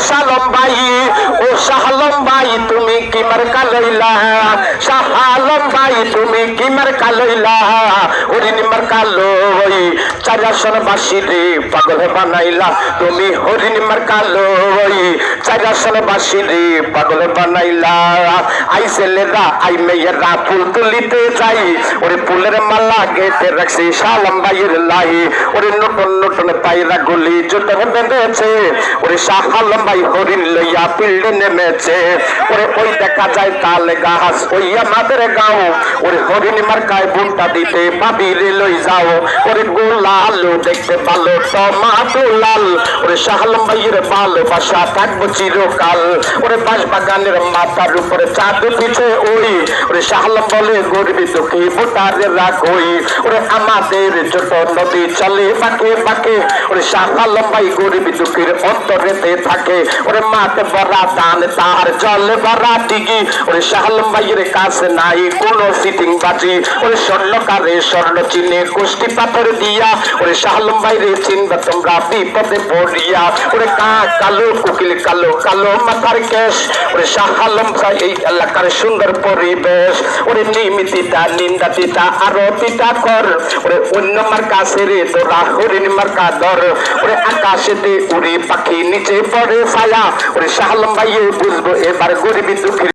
শালম ভাই ও শাহলম ভাই তুমি কি মার্কা লইলা শাহালম ভাই তুমি কি মার্কা লইলা হরিণ মার্কা লই চারাসন বাসি রে পাগল বানাইলা। তুমি হরিণ মার্কা লই চারাসন বাসি রে পাগল বানাইলা। আই ছেলেরা, আই মেয়েরা, ফুল তুলিতে যাই। ওরে ফুলের মালা গেতে রাখছি শালম ভাইয়ের লাই। ওরে নতুন নতুন পায়রা গুলি জোটে বেঁধেছে। ওরে শাহালম ভাই হরিণ লইয়া পিল্ডে নেমেছে। ওরে ওই দেখা যায় তাল গাছ ওই আমাদের গাও। ওরে হরিণ মার্কায় বুনটা দিতে ভাবিরে লই যাও। ওরে গোলাল দেখতে ভালো টমাটো লাল ওরে শাহালম ভাইয়ের ভালোবাসা থাকব চিরকাল। ওরে বাঁশ বাগানের মাথার উপরে চাঁদ পিছে ওই। ওরে শাহালম বলে গরিবি দুঃখী ভোটারে রাখই। ওরে আমাদের ছোট নদী চলে বাঁকে বাঁকে ওরে শাহালম ভাই গরিবি দুঃখীর অন্তরেতে থাকে। ওরে মাতে বড়া দান তার জল ভরা টিকি ওরে শাহালম ভাইয়ের কাছে নাই কোনো সিটিং বাজি। ওরে স্বর্ণকারে স্বর্ণ চিনে গোষ্ঠী পাথর দিয়া। ওরে শাহালম ভাইরে চিনবা তোমরা বিপদে ওরে কা, কালো কোকিল, কালো কালো মাথার ওরে এই এলাকার সুন্দর পরিবেশ, ওরে নিমিতিটা নিন্দাতিটা আরও কর, ওরে অন্য মার্কা সেরে তোরা হরিণ মার্কা ওরে আকাশেতে উড়ি পাখি নিচে পড়ে ছায়া, ওরে শাহালম ভাই বুঝব, এবার গরিবী দুঃখী